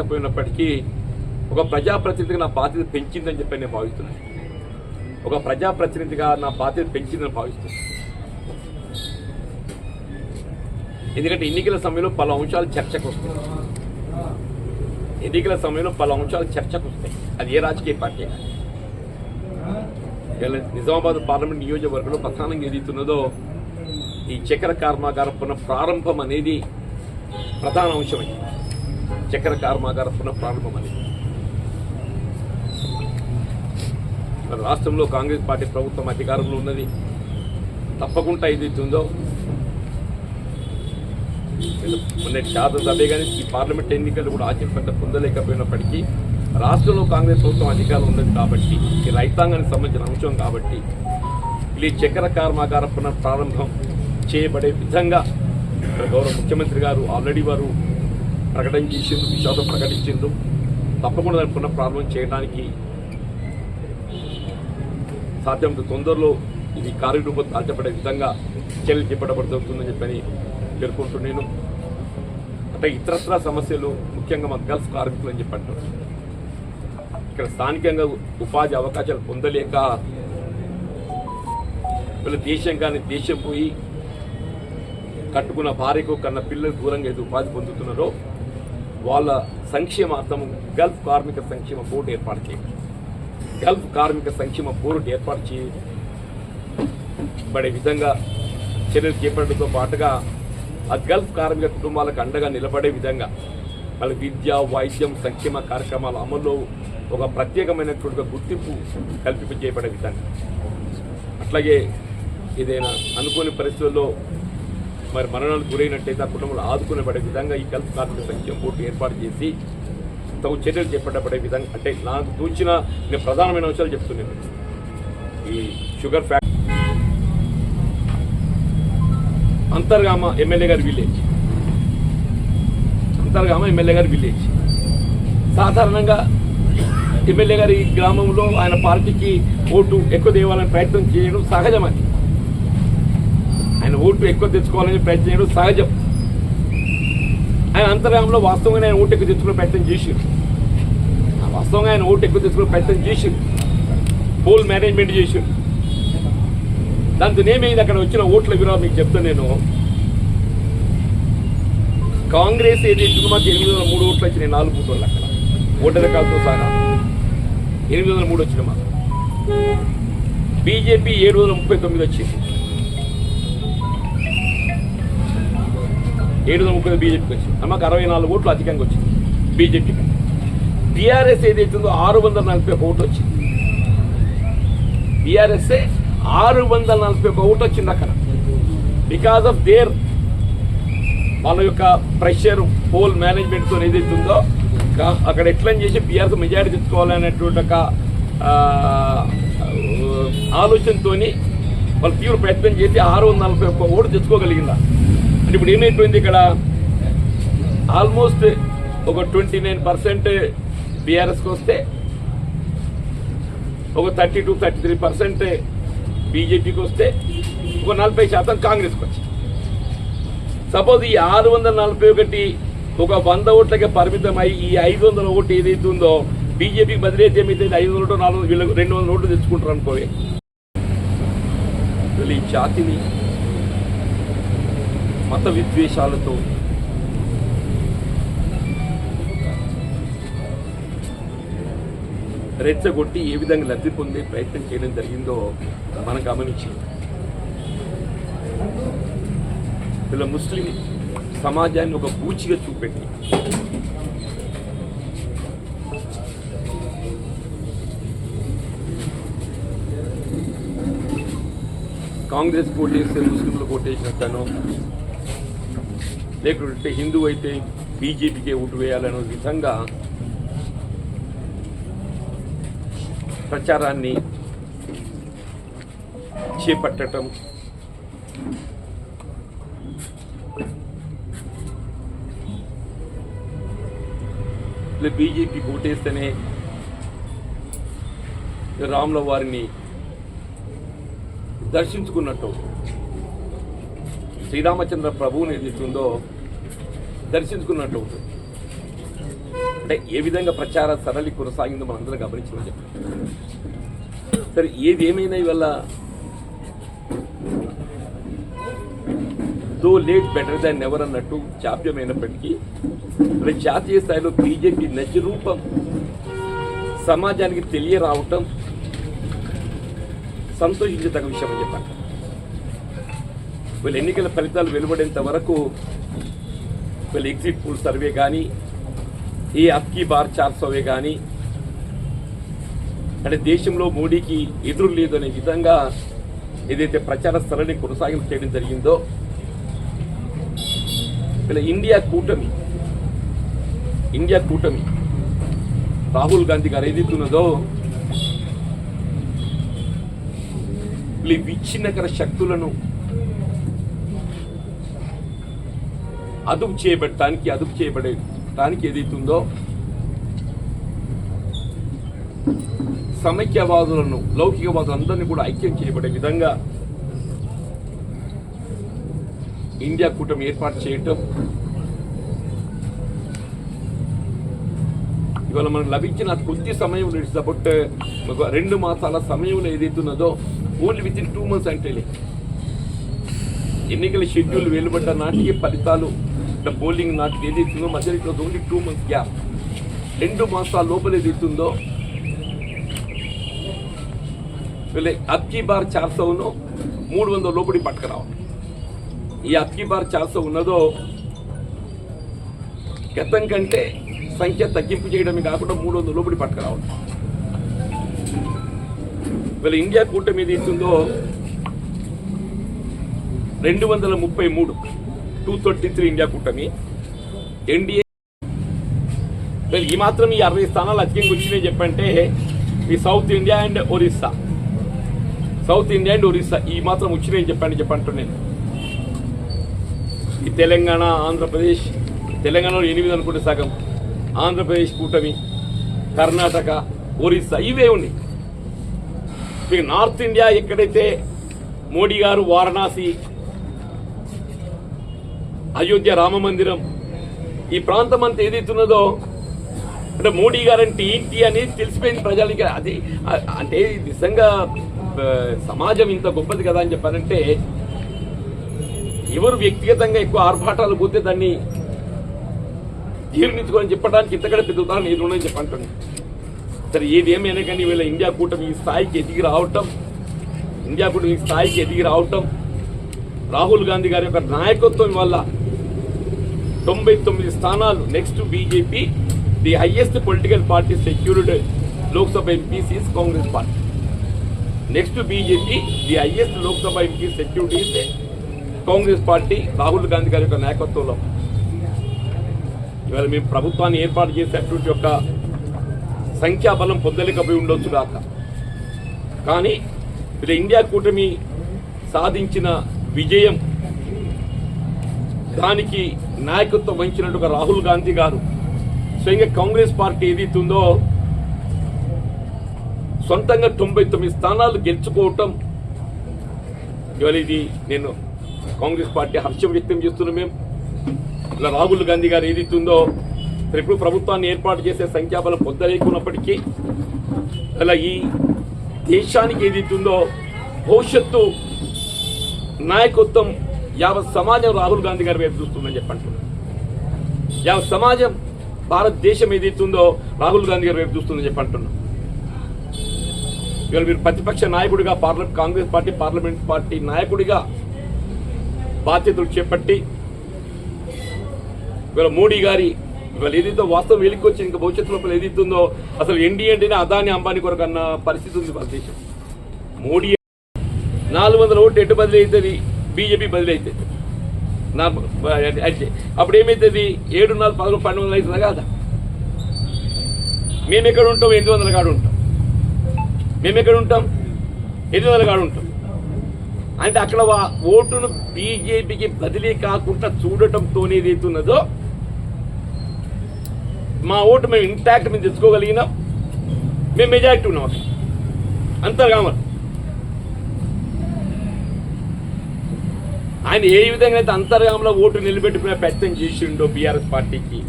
పోయినప్పటికీ ఒక ప్రజాప్రతినిధిగా నా బాధ్యత పెంచిందని చెప్పి నేను భావిస్తున్నాను. ఒక ప్రజాప్రతినిధిగా నా బాధ్యత పెంచిందని భావిస్తున్నాను. ఎందుకంటే ఎన్నికల సమయంలో పలు అంశాలు చర్చకు వస్తాయి. ఎన్నికల సమయంలో పలు అంశాలు చర్చకు వస్తాయి. అది ఏ రాజకీయ పార్టీ నిజామాబాద్ పార్లమెంట్ నియోజకవర్గంలో ప్రధానంగా ఎదుగుతున్నదో ఈ చక్కెర కర్మాగారం పునః ప్రారంభం అనేది ప్రధాన అంశమైంది చక్కెర కర్మాగార పునః ప్రారంభం అనేది మరి రాష్ట్రంలో కాంగ్రెస్ పార్టీ ప్రభుత్వం అధికారంలో ఉన్నది. తప్పకుండా ఏదైతుందో మొన్నటి శాసనసభే కానీ ఈ పార్లమెంట్ ఎన్నికలు కూడా ఆశింపంత పొందలేకపోయినప్పటికీ రాష్ట్రంలో కాంగ్రెస్ ప్రభుత్వం అధికారం ఉన్నది కాబట్టి ఈ రైతాంగానికి సంబంధించిన అంశం కాబట్టి ఈ చక్కెర కర్మాగార పునఃప్రారంభం చేయబడే విధంగా గౌరవ ముఖ్యమంత్రి గారు ఆల్రెడీ వారు ప్రకటన చేసిండు విషాదం ప్రకటించిండు. తప్పకుండా దాన్ని పునఃప్రారంభం చేయడానికి సాధ్యమంత తొందరలో ఇది కార్యరూపం దాల్చబడే విధంగా చర్యలు చేపట్టబడుతుందని చెప్పని పేర్కొంటున్నాను అంటే ఇతరత్ర సమస్యలు ముఖ్యంగా మన గల్ఫ్ కార్మికులు అని చెప్పంటారు ఇక్కడ స్థానికంగా ఉపాధి అవకాశాలు పొందలేక వీళ్ళ దేశం కానీ దేశం పోయి కట్టుకున్న భార్యకు కన్న పిల్లలు దూరంగా ఏదో ఉపాధి పొందుతున్నారో వాళ్ళ సంక్షేమార్థం గల్ఫ్ కార్మిక సంక్షేమ బోర్డు ఏర్పాటు చేయాలి గల్ఫ్ కార్మిక సంక్షేమ బోర్డు ఏర్పాటు చేయబడే విధంగా చర్యలు చేపట్టడంతో పాటుగా ఆ గల్ఫ్ కార్మిక కుటుంబాలకు అండగా నిలబడే విధంగా వాళ్ళ విద్య వైద్యం సంక్షేమ కార్యక్రమాల అమల్లో ఒక ప్రత్యేకమైనటువంటి గుర్తింపు కల్పింపజేయబడే విధంగా. అట్లాగే ఏదైనా అనుకోని పరిస్థితుల్లో మరి మరణాలు గురైనట్టయితే ఆ కుటుంబంలో ఆదుకునేబడే విధంగా ఈ హెల్త్ కార్మిక సంక్షేమ బోర్డు ఏర్పాటు చేసి తగు చర్యలు చేపట్టబడే విధంగా అంటే నాకు తూచిన నేను ప్రధానమైన అంశాలు చెప్తున్నాను. ఈ షుగర్ ఫ్యాక్టరీ అంతర్గామ ఎమ్మెల్యే గారి విలేజ్. అంతర్గామ ఎమ్మెల్యే గారి విలేజ్. సాధారణంగా ఎమ్మెల్యే గారి గ్రామంలో ఆయన పార్టీకి ఓటు ఎక్కువ తేవాలని ప్రయత్నం చేయడం సహజమని ఓటు ఎక్కువ తెచ్చుకోవాలని ప్రయత్నం చేయడం సహజం. ఆయన అంతరాయంలో వాస్తవంగా ఆయన ఓటు ఎక్కువ తెచ్చుకునే ప్రయత్నం చేసిండు. ఆ వాస్తవంగా ఆయన ఓటు ఎక్కువ తెచ్చుకునే ప్రయత్నం చేసిండు. పోల్ మేనేజ్మెంట్ చేసిండు. దాంతో ఏమైంది అక్కడ వచ్చిన ఓట్ల వివరాలు మీకు చెప్తాను నేను. కాంగ్రెస్ ఏదైతే మాకు ఎనిమిది వందల మూడు ఓట్లు వచ్చినాయి నాలుగు బూతులు అక్కడ. ఓటర్ రకాలతో సహా. ఎనిమిది వందల మూడు వచ్చినాయి మాకు. బీజేపీ ఏడు వందల ముప్పై తొమ్మిది వచ్చింది. ఏడు వందల ముప్పై బీజేపీకి వచ్చింది. మాకు అరవై నాలుగు ఓట్లు అధికంగా వచ్చింది. బీజేపీకి. బీఆర్ఎస్ ఏదైతుందో ఆరు వందల నలభై ఒక ఓటు వచ్చింది. బీఆర్ఎస్ఏ ఆరు వందల నలభై ఒక ఓటు వచ్చింది అక్కడ. బికాస్ ఆఫ్ దేర్ వాళ్ళ యొక్క ప్రెషర్ పోల్ మేనేజ్మెంట్తో ఏదైతే ఉందో అక్కడ ఎట్లని చేసి బీఆర్ఎస్ మెజారిటీ తెచ్చుకోవాలనేటువంటి ఒక ఆలోచనతోని ఆలోచనతో వాళ్ళు తీవ్ర ప్రయత్నం చేసి ఆరు వందల నలభై ఒక్క ఓటు తెచ్చుకోగలిగిందా? ఇప్పుడు ఏమైపోయింది ఇక్కడ? ఆల్మోస్ట్ ఒక ట్వంటీ నైన్ పర్సెంట్ బీఆర్ఎస్కి వస్తే ఒక thirty two thirty three percent బీజేపీకి వస్తే ఒక నలభై శాతం కాంగ్రెస్కి వచ్చింది. సపోజ్ ఈ ఆరు వందల నలభై ఒకటి ఒక వంద ఓట్లకే పరిమితమై ఈ ఐదు వందల ఓటు ఏదైతే ఉందో బీజేపీకి బదిలీ అయితే ఏమైతే ఐదు వందల ఓటు నాలుగు వందలు రెండు వందల ఓట్లు తెచ్చుకుంటారు అనుకోవే. వీళ్ళు ఈ జాతిని మత విద్వేషాలతో. రెచ్చగొట్టి ఏ విధంగా లబ్ధి పొందే ప్రయత్నం చేయడం జరిగిందో మనం గమనించింది ఇలా ముస్లిం సమాజాన్ని ఒక పూచిగా చూపెట్టి. కాంగ్రెస్ కోటేస్తే ముస్లింలు కోటేసినట్టనో లేకుంటే హిందూ అయితే బీజేపీకే ఓటు వేయాలనే విధంగా ప్రచారాన్ని చేపట్టడం బీజేపీ ఓటేస్తేనే రాముల వారిని దర్శించుకున్నట్టు. శ్రీరామచంద్ర ప్రభువుని ఏదైతుందో దర్శించుకున్నట్టు అవుతుంది అంటే ఏ విధంగా ప్రచార సరళి కొనసాగిందో మనందరం గమనించమని చెప్పి. సరే ఏది ఏమైనా ఇవల్ల though late better than ever అన్నట్టు జాప్యమైనప్పటికీ మరి జాతీయ స్థాయిలో బీజేపీ నచ్చి రూపం సమాజానికి తెలియరావటం సంతోషించదగ్గ విషయం అని చెప్పాలి. వీళ్ళ ఎన్నికల ఫలితాలు వెలువడేంత వరకు వీళ్ళ ఎగ్జిట్ పూల్ సర్వే కానీ ఈ అప్కీ బార్ చార్ సర్వే కానీ అంటే దేశంలో మోడీకి ఎదురు లేదు అనే విధంగా ఏదైతే ప్రచార స్థలాన్ని కొనసాగింపు చేయడం జరిగిందో వీళ్ళ ఇండియా కూటమి ఇండియా కూటమి రాహుల్ గాంధీ గారు ఏదైతున్నదో వీళ్ళ విచ్ఛిన్నకర శక్తులను అదుపు చేయబడటానికి అదుపు చేయబడటానికి ఏదైతుందో సమైక్యవాదులను లౌకికవాదులందరినీ కూడా ఐక్యం చేయబడే విధంగా ఇండియా కూటమి ఏర్పాటు చేయటం. ఇవాళ మనకు లభించిన కొద్ది సమయంలో ఇట్స్ అబౌట్ ఒక రెండు మాసాల సమయంలో ఏదైతున్నదో only within two months అంటే ఎన్నికల షెడ్యూల్ వెలువడ్డ నాటికి ఫలితాలు అంటే పోలింగ్ నాకు ఏదైతుందో మధ్యలో it only two months gap రెండు మాసాల లోపల ఏదైతుందో వీళ్ళ అబ్కీ బార్ చార్సవును మూడు వందల లోపలి పట్టుకురావాలి ఈ అబ్కీ బార్ చార్స ఉన్నదో గతం కంటే సంఖ్య తగ్గింపు చేయడమే కాకుండా మూడు వందల లోపలి పట్టుకురావాలి వీళ్ళ ఇండియా కూటమి ఏది ఇస్తుందో రెండు వందల ముప్పై మూడు టూ థర్టీ త్రీ ఇండియా కూటమి. ఎన్డీఏ ఈ మాత్రం ఈ అరవై స్థానాలు అధికంగా వచ్చినాయి చెప్పంటే ఈ South India and Orissa. South India and Orissa ఈ మాత్రం వచ్చినాయి చెప్పండి చెప్పంటూ నేను. ఈ తెలంగాణ ఆంధ్రప్రదేశ్ తెలంగాణలో ఎనిమిది అనుకుంటే సగం. ఆంధ్రప్రదేశ్ కూటమి కర్ణాటక ఒరిస్సా ఇవే ఉన్నాయి. మీకు నార్త్ ఇండియా ఎక్కడైతే మోడీ గారు వారణాసి అయోధ్య రామ మందిరం. ఈ ప్రాంతం అంతా ఏదైతున్నదో అంటే మోడీ గారంటే ఏంటి అనేది తెలిసిపోయింది ప్రజలకి. అది అంటే నిజంగా సమాజం ఇంత గొప్పది కదా అని చెప్పారంటే ఎవరు వ్యక్తిగతంగా ఎక్కువ ఆర్భాటాలు పోతే దాన్ని జీర్ణించుకొని చెప్పడానికి ఇంతకంటే పెద్ద ఉదాహరణ ఏది ఉండని చెప్పంటుంది సరే ఏది ఏమైనా కానీ వీళ్ళ ఇండియా కూటమి ఈ స్థాయికి ఎదిగి రావటం ఇండియా కూటమి ఈ స్థాయికి ఎదిగి రావటం రాహుల్ గాంధీ గారి యొక్క నాయకత్వం వల్ల తొంభై తొమ్మిది స్థానాలు. Next BJP the highest political party secured Lok Sabha MPs Congress party next BJP the highest Lok Sabha MP secured is Congress party Rahul Gandhi గారి యొక్క నాయకత్వంలో. ఇవాళ మేము ప్రభుత్వాన్ని ఏర్పాటు చేసేటువంటి యొక్క సంఖ్యాబలం పొందలేకపోయి ఉండొచ్చు కాక కానీ ఇది ఇండియా కూటమి సాధించిన విజయం దానికి నాయకత్వం వహించినట్టుగా రాహుల్ గాంధీ గారు స్వయంగా కాంగ్రెస్ పార్టీ ఏదైతుందో సొంతంగా తొంభై తొమ్మిది స్థానాలు గెలుచుకోవటం. ఇవాళ ఇది నేను కాంగ్రెస్ పార్టీ హర్షం వ్యక్తం చేస్తున్నాం మేము. ఇలా రాహుల్ గాంధీ గారు ఏదైతుందో ఇప్పుడు ప్రభుత్వాన్ని ఏర్పాటు చేసే సంఖ్యాబలం పొందలేకున్నప్పటికీ అలా ఈ దేశానికి ఏదైతుందో భవిష్యత్తు నాయకత్వం యావత్ సమాజం రాహుల్ గాంధీ గారి వైపు చూస్తుందని చెప్పంటున్నాను యావత్ సమాజం భారతదేశం ఏదైతుందో రాహుల్ గాంధీ గారి వైపు చూస్తుందని చెప్పంటున్నాను ఇవాళ మీరు ప్రతిపక్ష నాయకుడిగా parliament Congress party parliament party నాయకుడిగా బాధ్యతలు చేపట్టి ఇవాళ మోడీ గారి ఇవాళ ఏదైతే వాస్తవం వెలికొచ్చి ఇంకా భవిష్యత్తు లోపల ఏదైతుందో అసలు ఎన్డీఏ అంటేనే అదాని అంబానీ కొరకు అన్న పరిస్థితి ఉంది భారతదేశం మోడీ నాలుగు వందల ఓట్లు ఎటు బదిలీ అవుతుంది బీజేపీ బదిలీ నా అయితే అప్పుడు ఏమవుతుంది ఏడు నాలుగు పదకొండు పన్నెండు వందలు అవుతుందా కాదా? మేము ఎక్కడ ఉంటాం? ఎనిమిది వందల కాడు ఉంటాం. మేము ఎక్కడ ఉంటాం? ఎనిమిది వందల కాడు ఉంటాం. అంటే అక్కడ వా- ఓటును బీజేపీకి బదిలీ కాకుండా చూడటంతో ఏదైతున్నదో మా ఓటు మేము ఇంటాక్ట్ మేము తెచ్చుకోగలిగినాం. మేము మెజారిటీ ఉన్నాం అంతా కావాలి ఆయన ఏ విధంగా అయితే అంతర్గామంలో ఓటు నిలబెట్టుకునే ప్రయత్నం చేసిండో బీఆర్ఎస్ పార్టీకి?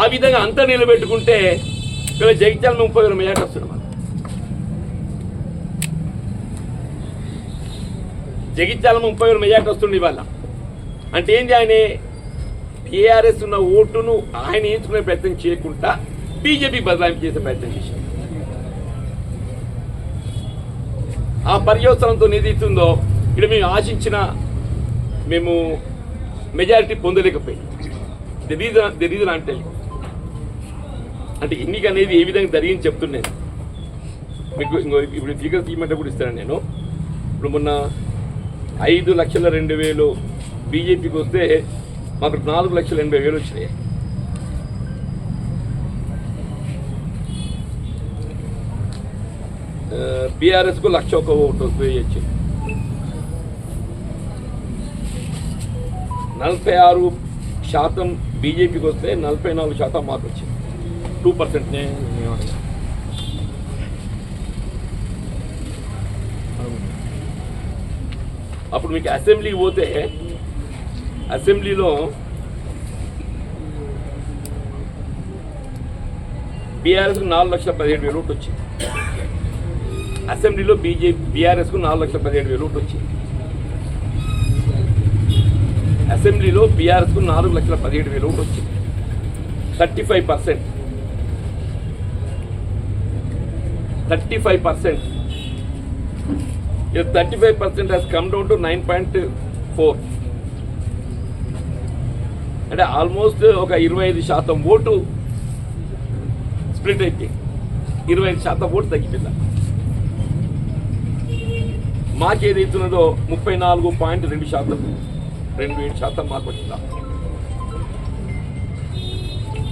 ఆ విధంగా అంతా నిలబెట్టుకుంటే ఇక్కడ జగిత్యాల ముప్పై వేల మెజార్టీ వస్తుంది జగిత్యాల ముప్పై వేల మెజార్టీ వస్తుంది ఇవాళ. అంటే ఏంటి ఆయన? టీఆర్ఎస్ ఉన్న ఓటును ఆయన ఎంచుకునే ప్రయత్నం చేయకుండా బీజేపీ బదలాయింపు చేసే ప్రయత్నం చేశారు. ఆ పర్యవసరంతో నిధిస్తుందో ఇక్కడ మేము ఆశించిన మేము మెజారిటీ పొందలేకపోయాం ది రీజన్ ది రీజన్ అంటే అంటే ఎన్నిక అనేది ఏ విధంగా జరిగింది చెప్తున్నాను మీకు ఇంకో ఇప్పుడు ఫిగర్ తీయమంటే కూడా ఇస్తాను నేను. ఇప్పుడు మొన్న ఐదు లక్షల రెండు వేలు బీజేపీకి వస్తే మాకు నాలుగు లక్షల ఎనభై వేలు వచ్చినాయి. బీఆర్ఎస్కు లక్ష ఒక ఓటు వేయచ్చు నలభై ఆరు శాతం బీజేపీకి వస్తే నలభై నాలుగు శాతం మాకు వచ్చింది. టూ పర్సెంట్ అప్పుడు మీకు అసెంబ్లీకి పోతే అసెంబ్లీలో బీఆర్ఎస్కు నాలుగు లక్షల పదిహేడు వేలు ఓటు వచ్చింది. అసెంబ్లీలో బీజేపీ బీఆర్ఎస్కు నాలుగు లక్షల పదిహేడు వేలు ఓటు వచ్చింది. అసెంబ్లీలో బీఆర్ఎస్కు నాలుగు లక్షల పదిహేడు వేలు ఓటు వచ్చింది. Thirty five percent. Thirty five percent. Thirty five percent has come down to nine point four అంటే ఆల్మోస్ట్ ఒక ఇరవై ఐదు శాతం ఓటు స్ప్లిట్ అయితే ఇరవై ఐదు శాతం ఓటు తగ్గిపోయింది. మాకేదైతున్నదో ముప్పై నాలుగు పాయింట్ రెండు శాతం. రెండు ఏడు శాతం మాకు వచ్చిందా?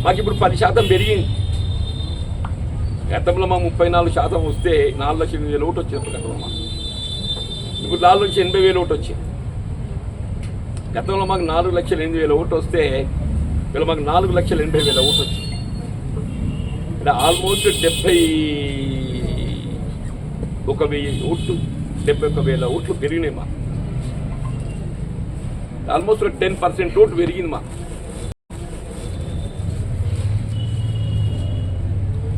మాకు ఇప్పుడు పది శాతం పెరిగింది. గతంలో మా ముప్పై నాలుగు శాతం వస్తే నాలుగు లక్షల ఎనిమిది వేలు ఒకటి వచ్చింది గతంలో మాకు. ఇప్పుడు నాలుగు లక్షల ఎనభై వేలు ఒకటి వచ్చింది. గతంలో మాకు నాలుగు లక్షల ఎనిమిది వేలు ఓటు వస్తే ఇలా మాకు నాలుగు లక్షల ఎనభై వేల ఓటు వచ్చింది. అంటే ఆల్మోస్ట్ డెబ్బై ఒక వెయ్యి ఓట్లు డెబ్బై ఒక వేల ఓట్లు పెరిగినాయి మాకు. ఆల్మోస్ట్ టెన్ పర్సెంట్ ఓట్ పెరిగింది మా.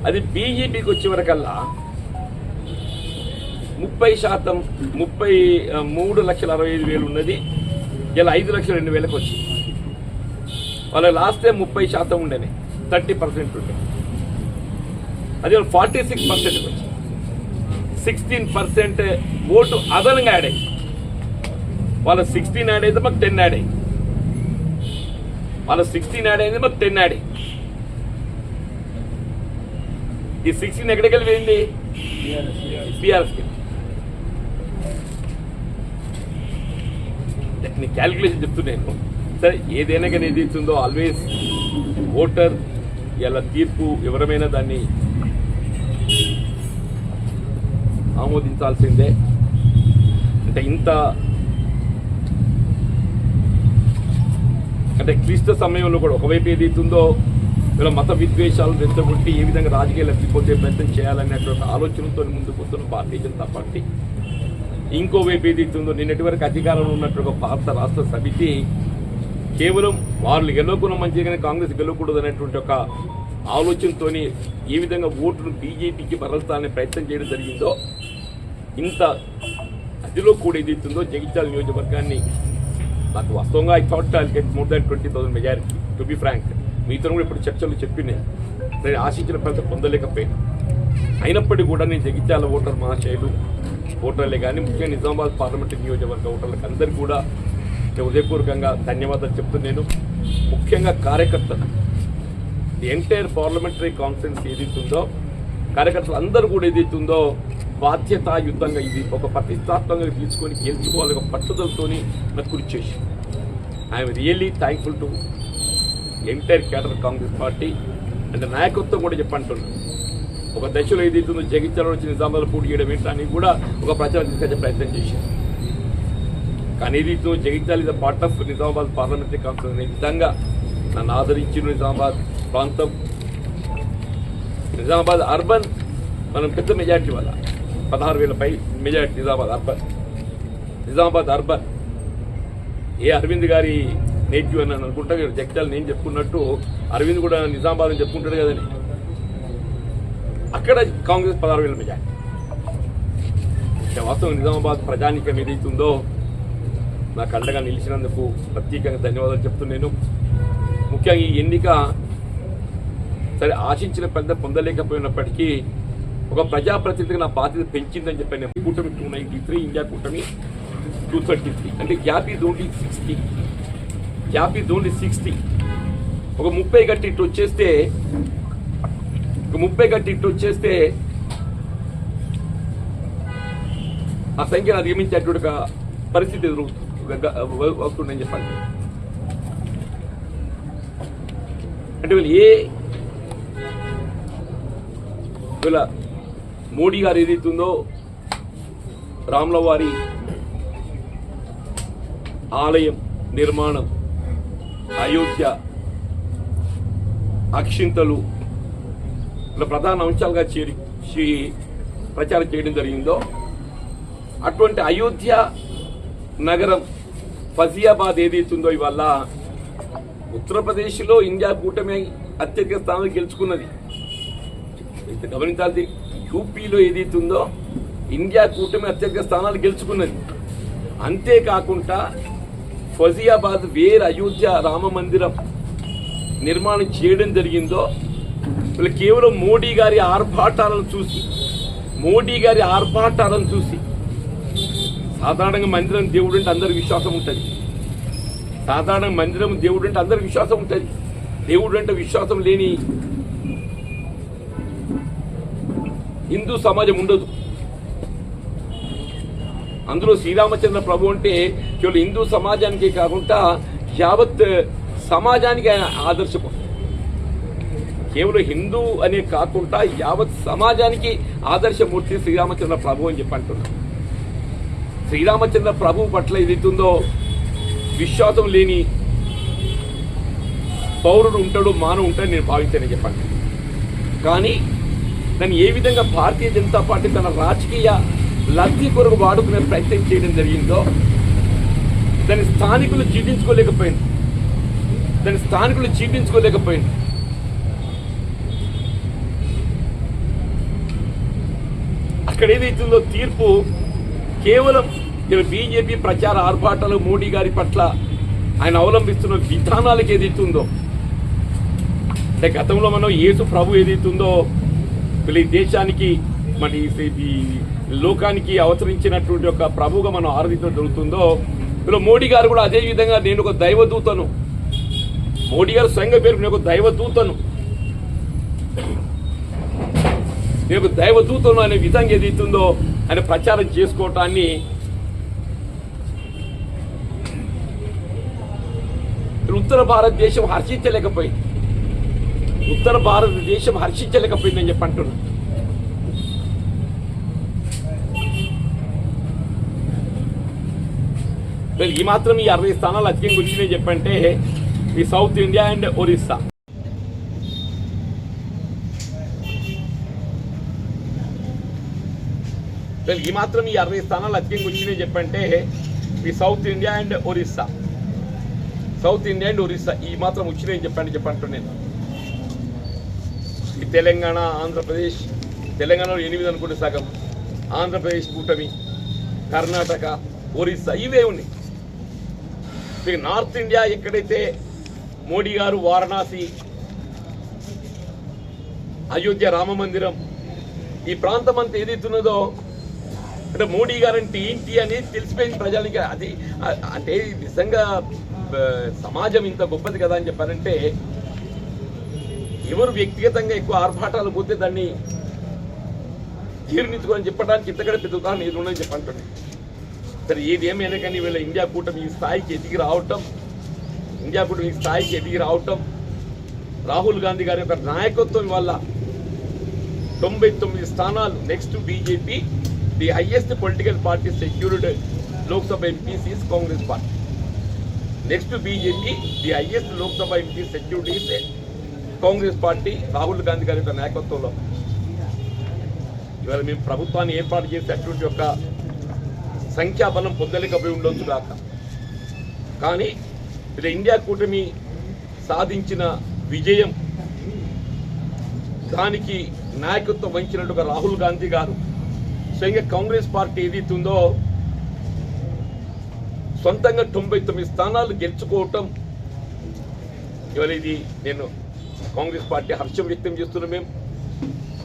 అది బీజేపీకి వచ్చే వరకల్లా ముప్పై శాతం ముప్పై మూడు లక్షల అరవై ఐదు వేలు ఉన్నది. ఇలా ఐదు లక్షల రెండు వేలకు వచ్చింది. వాళ్ళ లాస్ట్ టైం ముప్పై శాతం ఉండేది థర్టీ పర్సెంట్ ఉండే. అది ఫార్టీ సిక్స్ పర్సెంట్ వచ్చింది. సిక్స్టీన్ పర్సెంట్ ఓటు అదనంగా యాడ్ అయింది. వాళ్ళ సిక్స్టీన్ యాడ్ అయితే మాకు టెన్ యాడ్ అయ్యింది వాళ్ళ సిక్స్టీన్ యాడ్ అయింది మాకు టెన్ యాడ్ అయ్యింది ఈ సిక్స్టీన్ ఎక్కడికి వెళ్ళి పోయింది బీఆర్ఎస్కి నీ క్యాలిక్యులేషన్ చెప్తున్నాను సరే ఏదైనా కానీ ఏది ఇస్తుందో ఆల్వేస్ ఓటర్ ఇలా తీర్పు ఎవరమైనా దాన్ని ఆమోదించాల్సిందే. అంటే ఇంత అంటే క్లిష్ట సమయంలో కూడా ఒకవైపు ఏదైతుందో ఇస్తుందో వీళ్ళ మత విద్వేషాలు రెచ్చగొట్టి ఏ విధంగా రాజకీయ లబ్ధి పొందే ప్రయత్నం చేయాలనేటువంటి ఆలోచనతో ముందుకు వస్తున్న భారతీయ జనతా పార్టీ. ఇంకోవైపు ఏదైతుందో ఇస్తుందో నిన్నటి వరకు అధికారంలో ఉన్నట్టు భారత రాష్ట్ర సమితి కేవలం వాళ్ళు గెలవకుండా మంచిగానే కాంగ్రెస్ గెలవకూడదు అనేటువంటి ఒక ఆలోచనతో ఏ విధంగా ఓటును బీజేపీకి మరల్చాలనే ప్రయత్నం చేయడం జరిగిందో ఇంత అదిలో కూడా ఏదైతుందో ఇస్తుందో జగిత్యాల నియోజకవర్గాన్ని నాకు వాస్తవంగా I thought I get more than twenty thousand majority to be frank మీతో కూడా ఇప్పుడు చర్చలు చెప్పినాయి నేను ఆశించిన ఫలితం పొందలేకపోయినా. అయినప్పటికీ కూడా నేను జగిత్యాల ఓటర్ మహాశయులు ఓటర్లే కానీ ముఖ్యంగా నిజామాబాద్ పార్లమెంటరీ నియోజకవర్గ ఓటర్లకు అందరికీ కూడా హృదయపూర్వకంగా ధన్యవాదాలు నేను ముఖ్యంగా కార్యకర్తలు. ది ఎంటైర్ పార్లమెంటరీ కాన్ఫరెన్స్ ఏదైతుందో కార్యకర్తలు అందరూ కూడా ఏదైతుందో బాధ్యతాయుద్ధంగా ఇది ఒక ప్రతిష్టాత్మకంగా తీసుకొని గెలుచుకోవాలి ఒక పట్టుదలతోని నాకు కృషి చేసి I'm really thankful to entire cadre Congress party అంటే నాయకత్వం కూడా చెప్పంటున్నాను ఒక దశలో ఏదైతుందో జగిత్యాల వచ్చి నిజామాబాద్ పోటీ చేయడం ఏంటని కూడా ఒక ప్రచారం తీసుకొచ్చే ప్రయత్నం చేశారు. కానీ ఏదైతుందో Jagtial is part of Nizamabad parliamentary conference అనే విధంగా నన్ను ఆదరించిన నిజామాబాద్ ప్రాంతం. నిజామాబాద్ అర్బన్ మనం పెద్ద మెజార్టీ వల్ల పదహారు వేల పై majority Nizamabad urban Nizamabad urban ఏ అరవింద్ గారి నేటివ్ అని అనుకుంటా జగిత్యాల నేను చెప్పుకున్నట్టు అరవింద్ కూడా నిజామాబాద్ అని చెప్పుకుంటాడు కదండి. అక్కడ కాంగ్రెస్ పదహారు వేల మెజార్టీ వాస్తవం నిజామాబాద్ ప్రజానీకం ఏదైతుందో నాకు అండగా నిలిచినందుకు ప్రత్యేకంగా ధన్యవాదాలు చెప్తున్నాను. ముఖ్యంగా ఈ ఎన్నిక సరే ఆశించిన పెద్ద పొందలేకపోయినప్పటికీ ఒక ప్రజాప్రతినిధిగా నా బాధ్యత పెంచిందని చెప్పాను నేను. కూటమి టూ నైంటీ త్రీ ఇండియా కూటమి టూ థర్టీ త్రీ అంటే gap is only sixty gap is only sixty ఒక ముప్పై గట్టి ఇటు వచ్చేస్తే ఒక ముప్పై గట్టి ఇటు వచ్చేస్తే ఆ సంఖ్యను అధిగమించేటువంటి ఒక పరిస్థితి ఎదురు వస్తుందని చెప్పండి అంటే వీళ్ళు ఏ వీళ్ళ మోడీ గారు ఏదైతుందో ఉందో రామ్లవారి ఆలయం నిర్మాణం అయోధ్య అక్షింతలు ఇలా ప్రధాన అంశాలుగా చేరి ప్రచారం చేయడం జరిగిందో అటువంటి అయోధ్య నగరం ఫజియాబాద్ ఏదైతుందో ఇవల్ల ఉత్తరప్రదేశ్లో ఇండియా కూటమి అత్యధిక స్థానాలు గెలుచుకున్నది. అయితే గమనించాల్సి యూపీలో ఏదైతుందో ఇండియా కూటమి అత్యధిక స్థానాలు గెలుచుకున్నది. అంతేకాకుండా ఫజియాబాద్ వేర్ అయోధ్య రామ మందిరం నిర్మాణం చేయడం జరిగిందో వీళ్ళు కేవలం మోడీ గారి ఆర్భాటాలను చూసి మోడీ గారి ఆర్భాటాలను చూసి సాధారణంగా మందిరం దేవుడు అంటే అందరికి విశ్వాసం ఉంటుంది. సాధారణ మందిరం దేవుడు అంటే అందరికి విశ్వాసం ఉంటుంది. దేవుడు అంటే విశ్వాసం లేని హిందూ సమాజం ఉండదు. అందులో శ్రీరామచంద్ర ప్రభు అంటే కేవలం హిందూ సమాజానికే కాకుండా యావత్ సమాజానికి ఆయన ఆదర్శం కేవలం హిందూ అనే కాకుండా యావత్ సమాజానికి ఆదర్శమూర్తి శ్రీరామచంద్ర ప్రభు అని చెప్పి అంటున్నాను శ్రీరామచంద్ర ప్రభు పట్ల ఏదైతుందో విశ్వాసం లేని పౌరుడు ఉంటాడు మానవు ఉంటాడు నేను భావించానని చెప్పండి కానీ దాన్ని ఏ విధంగా భారతీయ జనతా పార్టీ తన రాజకీయ లబ్ధి కొరకు వాడుకునే ప్రయత్నం చేయడం జరిగిందో దాన్ని స్థానికులు జీర్ణించుకోలేకపోయింది. దాని స్థానికులు జీర్ణించుకోలేకపోయింది. అక్కడ ఏదైతుందో తీర్పు కేవలం బీజేపీ ప్రచార ఆర్భాటాలు మోడీ గారి పట్ల ఆయన అవలంబిస్తున్న విధానాలకు ఏదైతుందో అంటే గతంలో మనం యేసు ప్రభు ఏదైతుందో వీళ్ళ దేశానికి మన ఈ- లోకానికి అవతరించినటువంటి ఒక ప్రభుగా మనం ఆరాధించడం జరుగుతుందో వీళ్ళు మోడీ గారు కూడా అదే విధంగా నేను ఒక దైవదూతను మోడీ గారు స్వయంగా పేరు నేను ఒక దైవదూతను నేను ఒక దైవదూతను అనే విధంగా ఏదైతుందో ఆయన ప్రచారం చేసుకోవటాన్ని ఉత్తర భారతదేశం హర్షించలేకపోయింది. ఉత్తర భారతదేశం హర్షించలేకపోయిందని చెప్పి అంటున్నా. మరి ఈ మాత్రం ఈ అరవై స్థానాలు అధికంగా వచ్చినాయి చెప్పంటే ఈ సౌత్ ఇండియా అండ్ ఒరిస్సా. మరి ఈ మాత్రం ఈ అరవై స్థానాలు అధికంగా వచ్చినాయి చెప్పంటే ఈ south India and Orissa. South India and Orissa ఈ మాత్రం వచ్చినాయని చెప్పండి చెప్పంటున్నాను నేను. ఈ తెలంగాణ ఆంధ్రప్రదేశ్ తెలంగాణలో ఎనిమిది అనుకుంటే సగం. ఆంధ్రప్రదేశ్ కూటమి కర్ణాటక ఒరిస్సా ఇవే ఉన్నాయి. ఇక నార్త్ ఇండియా ఎక్కడైతే మోడీ గారు వారణాసి అయోధ్య రామ మందిరం ఈ ప్రాంతం అంతా ఏదైతున్నదో అంటే మోడీ గారు అంటే ఏంటి అనేది తెలిసిపోయింది ప్రజలకి. అది అంటే నిజంగా సమాజం ఇంత గొప్పది కదా అని చెప్పారంటే ఎవరు వ్యక్తిగతంగా ఎక్కువ ఆర్భాటాలు పోతే దాన్ని జీర్ణించుకొని చెప్పడానికి ఇంతకంటే పెద్ద ఉదాహరణ ఏది ఉండదని చెప్పంటుంది సరే ఏది ఏమైనా కానీ వీళ్ళ ఇండియా కూటమి ఈ స్థాయికి ఎదిగి రావటం ఇండియా కూటమి ఈ స్థాయికి ఎదిగి రావటం రాహుల్ గాంధీ గారి యొక్క నాయకత్వం వల్ల తొంభై తొమ్మిది స్థానాలు next BJP the highest political party secured Lok Sabha MPs is Congress party next BJP the highest Lok Sabha MP secured is Congress party Rahul Gandhi గారి యొక్క నాయకత్వంలో. ఇవాళ మేము ప్రభుత్వాన్ని ఏర్పాటు చేసే అటువంటి యొక్క సంఖ్యాబలం పొందలేకపోయి ఉండొచ్చు కాక. కానీ ఇలా ఇండియా కూటమి సాధించిన విజయం దానికి నాయకత్వం వహించినట్టుగా రాహుల్ గాంధీ గారు స్వయంగా కాంగ్రెస్ పార్టీ ఏదైతుందో సొంతంగా తొంభై తొమ్మిది స్థానాలు గెలుచుకోవటం. ఇవాళ ఇది నేను కాంగ్రెస్ పార్టీ హర్షం వ్యక్తం చేస్తున్నాం మేము.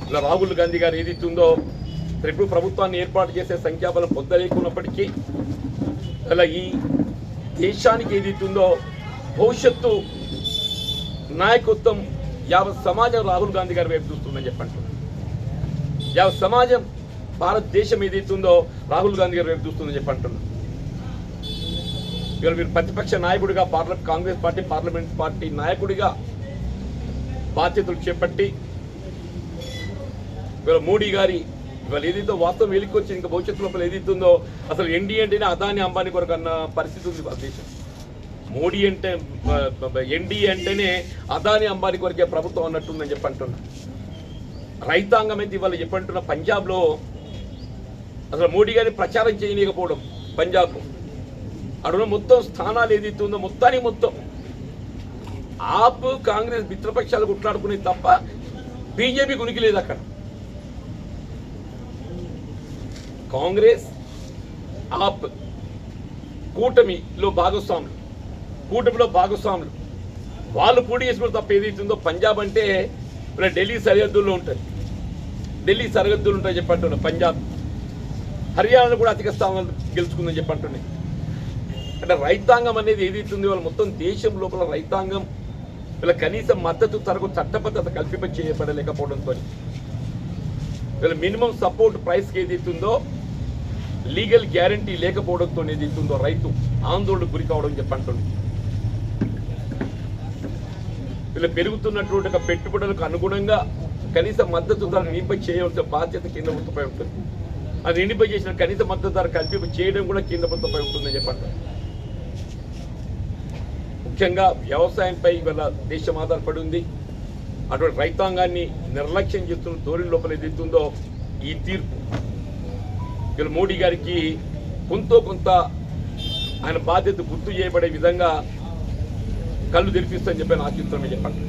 ఇలా రాహుల్ గాంధీ గారు ఏదైతుందో ట్రిపుల్ ప్రభుత్వాన్ని ఏర్పాటు చేసే సంఖ్యాబలం పొందలేకున్నప్పటికీ అలా ఈ దేశానికి ఏదైతుందో భవిష్యత్తు నాయకత్వం యావత్ సమాజం రాహుల్ గాంధీ గారి వైపు చూస్తుందని చెప్పండి. యావత్ సమాజం భారతదేశం ఏదైతుందో రాహుల్ గాంధీ గారి వైపు చూస్తుందని చెప్పంటున్నాను ఇవాళ మీరు ప్రతిపక్ష నాయకుడిగా parliament Congress party parliament party నాయకుడిగా బాధ్యతలు చేపట్టి ఇవాళ మోడీ గారి ఇవాళ ఏదైతే వాస్తవం వెలికొచ్చి ఇంకా భవిష్యత్తు లోపల ఏదైతుందో అసలు ఎన్డీ అంటేనే అదాని అంబానీ కొరకు అన్న పరిస్థితి ఉంది దేశం. మోడీ అంటే ఎన్డీ అంటేనే అదాని అంబానీ కొరకే ప్రభుత్వం అన్నట్టుందని చెప్పి అంటున్నా. రైతాంగం అయితే ఇవాళ చెప్పంటున్న పంజాబ్లో అసలు మోడీ గారిని ప్రచారం చేయలేకపోవడం పంజాబ్లో. అడుగున మొత్తం స్థానాలు ఏదైతే ఉందో మొత్తానికి మొత్తం ఆప్ కాంగ్రెస్ మిత్రపక్షాలు కొట్లాడుకునేది తప్ప బీజేపీ ఉనికి లేదు అక్కడ. కాంగ్రెస్ ఆప్ కూటమిలో భాగస్వాములు కూటమిలో భాగస్వాములు. వాళ్ళు పోటీ చేసినప్పుడు తప్ప ఏదైతుందో పంజాబ్ అంటే ఇప్పుడు ఢిల్లీ సరిహద్దుల్లో ఉంటుంది. ఢిల్లీ సరిహద్దులు ఉంటాయి చెప్పంటున్నా పంజాబ్. హర్యానాలో కూడా అధిక స్థానాలు గెలుచుకుందని చెప్పంటున్నాయి అంటే రైతాంగం అనేది ఏదైతుంది వాళ్ళు మొత్తం దేశం లోపల రైతాంగం వీళ్ళ కనీసం మద్దతు తరకు చట్టబద్ధత కల్పింప చేయబడలేకపోవడంతో. వీళ్ళ మినిమం సపోర్ట్ ప్రైస్కి ఏదైతుందో లీగల్ గ్యారంటీ లేకపోవడంతో ఏదైతుందో రైతు ఆందోళనకు గురి కావడం చెప్పంటుంది వీళ్ళు పెరుగుతున్నటువంటి ఒక పెట్టుబడులకు అనుగుణంగా కనీస మద్దతు ధర నింప చేయవలసిన బాధ్యత కేంద్ర ప్రభుత్వంపై ఉంటుంది. అది నింప చేసిన కనీస మద్దతు ధర కల్పింప చేయడం కూడా కేంద్ర ప్రభుత్వంపై ఉంటుందని చెప్పండి ముఖ్యంగా వ్యవసాయంపై ఇవాళ దేశం ఆధారపడి ఉంది. అటువంటి రైతాంగాన్ని నిర్లక్ష్యం చేస్తున్న ధోరణి లోపల ఏదైతుందో ఈ తీర్పు. ఇలా మోడీ గారికి కొంత కొంత ఆయన బాధ్యత గుర్తు చేయబడే విధంగా కళ్ళు తెరిపిస్తారని చెప్పి ఆశిస్తున్నామని చెప్పండి